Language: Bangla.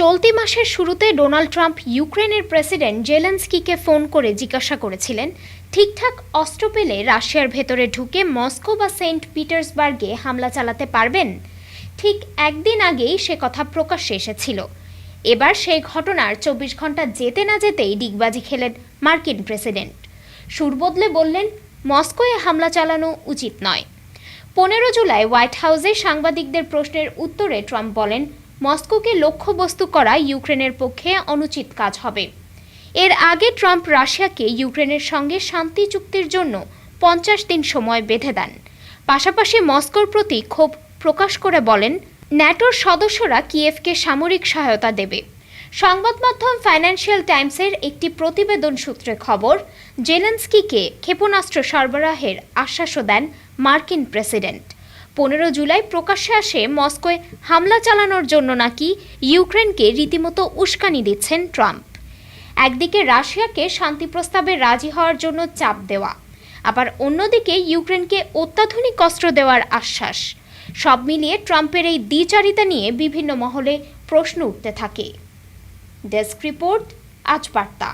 চলতি মাসের শুরুতে ডোনাল্ড ট্রাম্প ইউক্রেনের প্রেসিডেন্ট জেলেন্সকিকে ফোন করে জিজ্ঞাসা করেছিলেন, ঠিকঠাক অস্ত্র পেলে রাশিয়ার ভেতরে ঢুকে মস্কো বা সেন্ট পিটার্সবার্গে হামলা চালাতে পারবেন? ঠিক একদিন আগেই সে কথা প্রকাশ্যে এসেছিল। এবার সেই ঘটনার চব্বিশ ঘণ্টা যেতে না যেতেই ডিগবাজি খেলেন মার্কিন প্রেসিডেন্ট। সুর বদলে বললেন, মস্কোয় হামলা চালানো উচিত নয়। পনেরো জুলাই হোয়াইট হাউসে সাংবাদিকদের প্রশ্নের উত্তরে ট্রাম্প বলেন মস্কোকে লক্ষ্যবস্তু করা ইউক্রেনের পক্ষে অনুচিত কাজ হবে। এর আগে ট্রাম্প রাশিয়াকে ইউক্রেনের সঙ্গে শান্তি চুক্তির জন্য পঞ্চাশ দিন সময় বেঁধে দেন। পাশাপাশি মস্কোর প্রতি ক্ষোভ প্রকাশ করে বলেন, ন্যাটোর সদস্যরা কিয়েভকে সামরিক সহায়তা দেবে। সংবাদ মাধ্যম ফাইন্যান্সিয়াল টাইমসের একটি প্রতিবেদন সূত্রে খবর, জেলেন্সকিকে ক্ষেপণাস্ত্র সরবরাহের আশ্বাসও দেন মার্কিন প্রেসিডেন্ট। পনেরো জুলাই প্রকাশ্যে আসে মস্কোয় হামলা চালানোর জন্য নাকি ইউক্রেনকে রীতিমতো উস্কানি দিচ্ছেন ট্রাম্প। একদিকে রাশিয়াকে শান্তি প্রস্তাবে রাজি হওয়ার জন্য চাপ দেওয়া, আবার অন্যদিকে ইউক্রেনকে অত্যাধুনিক অস্ত্র দেওয়ার আশ্বাস। সব মিলিয়ে ট্রাম্পের এই দ্বিচারিতা নিয়ে বিভিন্ন মহলে প্রশ্ন উঠতে থাকে। ডেস্ক রিপোর্ট, আজ বার্তা।